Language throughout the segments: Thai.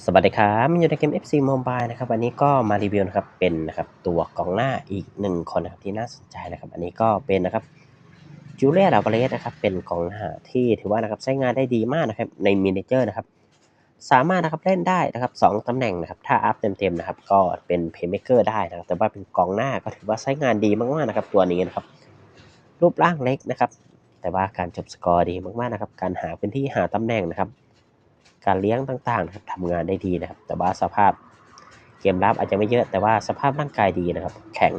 สวัสดีครับมันอยู่ในเกม FC Mobile นะครับ วันนี้ก็มารีวิวนะครับ เป็นนะครับตัวกองหน้าอีกหนึ่งคนนะครับที่น่าสนใจนะครับ อันนี้ก็เป็นนะครับจูเลียดาเบเลสนะครับ เป็นกองหน้าที่ถือว่านะครับใช้งานได้ดีมากนะครับในมินิเจอร์นะครับ สามารถนะครับเล่นได้นะครับสองตำแหน่งนะครับ ถ้าอัพเต็มๆนะครับ ก็เป็นเพย์เมเกอร์ได้นะครับ แต่ว่าเป็นกองหน้าก็ถือว่าใช้งานดีมากๆนะครับ ตัวนี้นะครับ รูปร่างเล็กนะครับ แต่ว่าการจบสกอร์ดีมากๆนะครับ การหาพื้นที่หาตำแหน่งนะครับ การเลี้ยงต่างๆนะครับทำงานได้ดีนะครับ แต่ว่าสภาพเกมรับอาจจะไม่เยอะ แต่ว่าสภาพร่างกายดีนะครับ แข็ง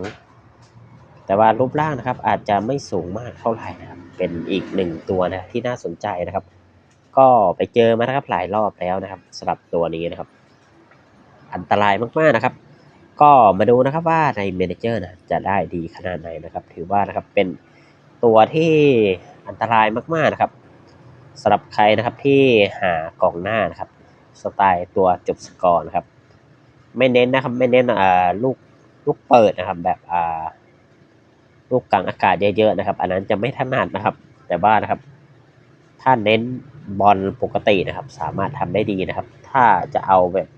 แต่ว่ารูปร่างนะครับ อาจจะไม่สูงมากเท่าไหร่นะครับ เป็นอีกหนึ่งตัวนะที่น่าสนใจนะครับ ก็ไปเจอมานะครับหลายรอบแล้วนะครับสำหรับตัวนี้นะครับ อันตรายมากๆนะครับ ก็มาดูนะครับว่าในเมนเจอร์นะจะได้ดีขนาดไหนนะครับ ถือว่านะครับเป็นตัวที่อันตรายมากๆนะครับ สำหรับใครนะครับที่หากองหน้านะครับ สไตล์ตัวจบสกอร์นะครับ ไม่เน้นนะครับไม่เน้นอ่าลูกลูกเปิดนะครับ แบบอ่าลูกกลางอากาศเยอะๆนะครับ อันนั้นจะไม่ถนัดนะครับ แต่ว่านะครับ ถ้าเน้นบอลปกตินะครับ สามารถทำได้ดีนะครับ ถ้าจะเอาแบบ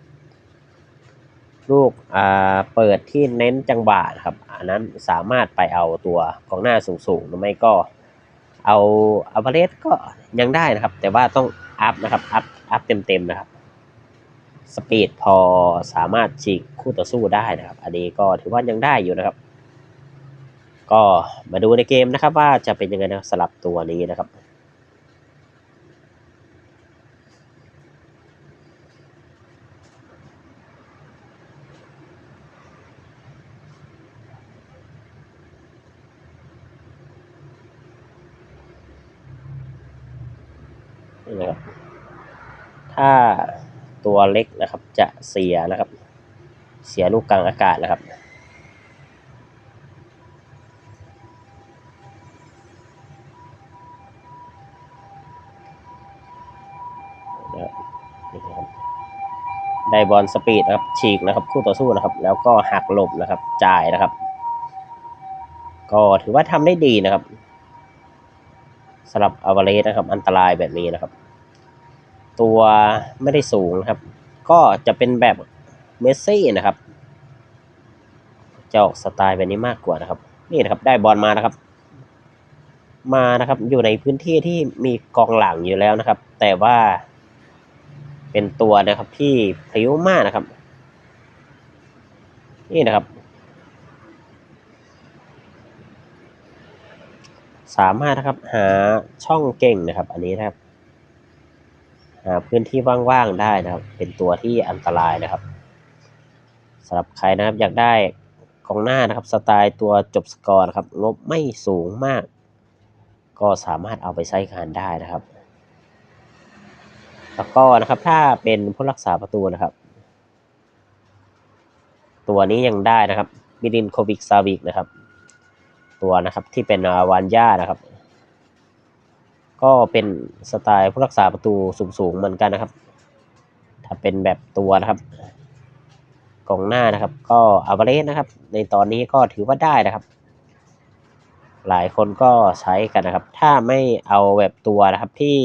ลูกเปิดที่เน้นจังหวะนะครับ อันนั้นสามารถไปเอาตัวกองหน้าสูงๆหรือไม่ก็ เอาอัพเรสก็ยังได้นะครับ แต่ว่าต้องอัพนะครับ อัพ อัพเต็มๆนะครับ สปีดพอสามารถฉีกคู่ต่อสู้ได้นะครับ อันนี้ก็ถือว่ายังได้อยู่นะครับ ก็มาดูในเกมนะครับว่าจะเป็นยังไงนะสลับตัวนี้นะครับ นะครับ ถ้าตัวเล็กนะครับจะเสียนะครับ เสียลูกกลางอากาศนะครับ ได้บอลสปีดนะครับ ฉีกนะครับคู่ต่อสู้นะครับ แล้วก็หักหลบนะครับ จ่ายนะครับ ก็ถือว่าทำได้ดีนะครับสำหรับอเวเรสนะครับ อันตรายแบบนี้นะครับ ตัวไม่ได้สูงนะครับ ก็จะเป็นแบบเมสซี่นะครับ จะออกสไตล์แบบนี้มากกว่านะครับ นี่นะครับได้บอลมานะครับ มานะครับอยู่ในพื้นที่ที่มีกองหลังอยู่แล้วนะครับ แต่ว่าเป็นตัวนะครับที่พลิ้วมากนะครับ นี่นะครับ สามารถนะครับหาช่องเก่งนะครับ อันนี้นะครับ หาพื้นที่ว่างๆได้นะครับ เป็นตัวที่อันตรายนะครับสำหรับใครนะครับอยากได้กองหน้านะครับ สไตล์ตัวจบสกอร์นะครับงบไม่สูงมาก ก็สามารถเอาไปใช้งานได้นะครับ แล้วก็นะครับถ้าเป็นผู้รักษาประตูนะครับ ตัวนี้ยังได้นะครับมิลินโควิกซาวิกนะครับ ตัวนะครับที่เป็นวานย่านะครับ ก็เป็นสไตล์ผู้รักษาประตูสูงๆเหมือนกันนะครับ ถ้าเป็นแบบตัวนะครับกองหน้านะครับ ก็อเวเรสนะครับ ในตอนนี้ก็ถือว่าได้นะครับ หลายคนก็ใช้กันนะครับ ถ้าไม่เอาแบบตัวนะครับที่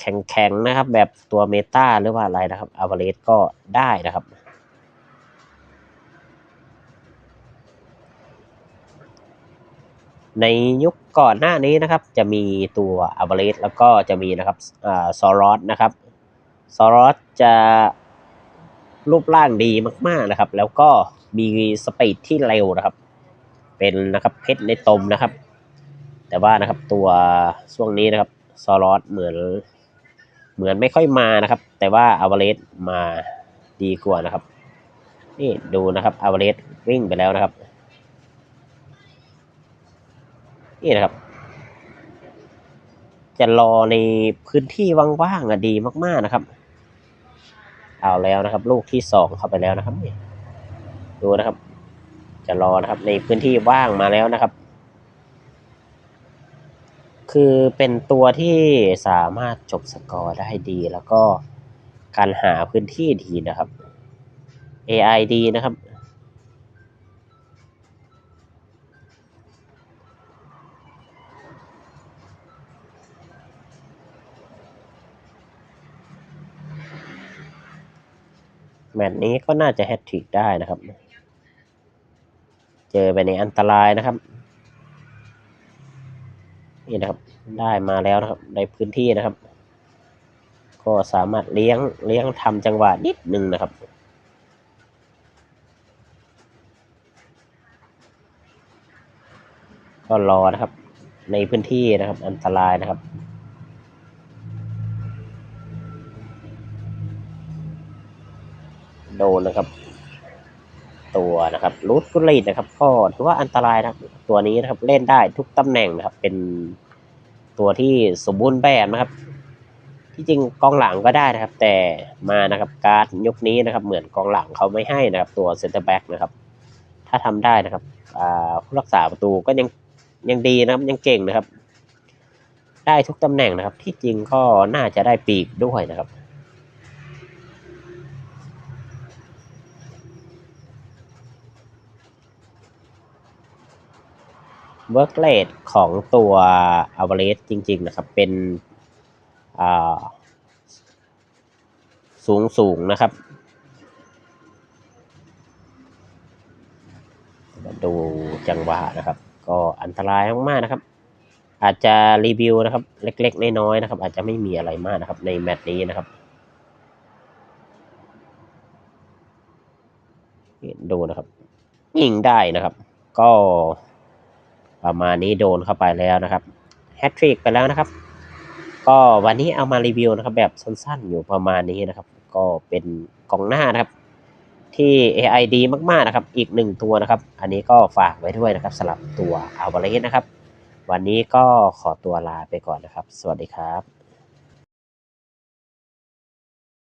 แข็งๆนะครับ แบบตัวเมตาหรือว่าอะไรนะครับอเวเรสก็ได้นะครับ ในยุคก่อนหน้านี้นะครับ จะมีตัวอเวเรสแล้วก็จะมีนะครับอ่าซอรอสนะครับซอรอสจะรูปร่างดีมาก ๆนะครับ แล้วก็มีสปีดที่เร็วนะครับ เป็นนะครับเพชรในตมนะครับ แต่ว่านะครับตัวช่วงนี้นะครับซอรอสเหมือนเหมือนไม่ค่อยมานะครับ แต่ว่าอเวเรสมาดีกว่านะครับ นี่ดูนะครับอเวเรสวิ่งไปแล้วนะครับ นี่นะครับ จะรอในพื้นที่ว่างๆอะดีมากๆนะครับ เอาแล้วนะครับ ลูกที่สองเข้าไปแล้วนะครับนี่ดูนะครับ จะรอนะครับ ในพื้นที่ว่างมาแล้วนะครับ คือเป็นตัวที่สามารถจบสกอร์ได้ดีแล้วก็การหาพื้นที่ดีนะครับ AI ดีนะครับ แมตช์นี้ก็น่าจะแฮตทริกได้นะครับ เจอไปในอันตรายนะครับ นี่นะครับ ได้มาแล้วนะครับ ในพื้นที่นะครับ ก็สามารถเลี้ยงเลี้ยงทำจังหวะนิดนึงนะครับก็รอนะครับ ในพื้นที่นะครับ อันตรายนะครับ โดนนะครับ ตัวนะครับรูทกุลีดนะครับก็ถือว่าอันตรายนะครับ ตัวนี้นะครับเล่นได้ทุกตำแหน่งนะครับ เป็นตัวที่สมบูรณ์แบบนะครับ ที่จริงกองหลังก็ได้นะครับ แต่มานะครับการ์ดยกนี้นะครับ เหมือนกองหลังเขาไม่ให้นะครับ ตัวเซนเตอร์แบ็กนะครับ ถ้าทำได้นะครับอ่าผู้รักษาประตูก็ยังยังดีนะครับยังเก่งนะครับ ได้ทุกตำแหน่งนะครับ ที่จริงก็น่าจะได้ปีกด้วยนะครับ เวิร์กเลทของตัวอ v เ r ร g e จริง ๆ นะครับ เป็นสูงสูงนะครับมาดูจังหวะนะครับ ก็อันตรายมากๆนะครับ อาจจะรีวิวนะครับ เล็กๆ น้อยๆนะครับ อาจจะไม่มีอะไรมากนะครับ ในแมตช์นี้นะครับดูนะครับ ยิงได้นะครับ ก็ ประมาณนี้โดนเข้าไปแล้วนะครับแฮตทริกไปแล้วนะครับ ก็วันนี้เอามารีวิวนะครับ แบบสั้นๆอยู่ประมาณนี้นะครับ ก็เป็นกองหน้านะครับ ที่ AI ดีมากๆนะครับ อีกหนึ่งตัวนะครับ อันนี้ก็ฝากไว้ด้วยนะครับสลับตัวเอาบาเลสนะครับ วันนี้ก็ขอตัวลาไปก่อนนะครับ สวัสดีครับ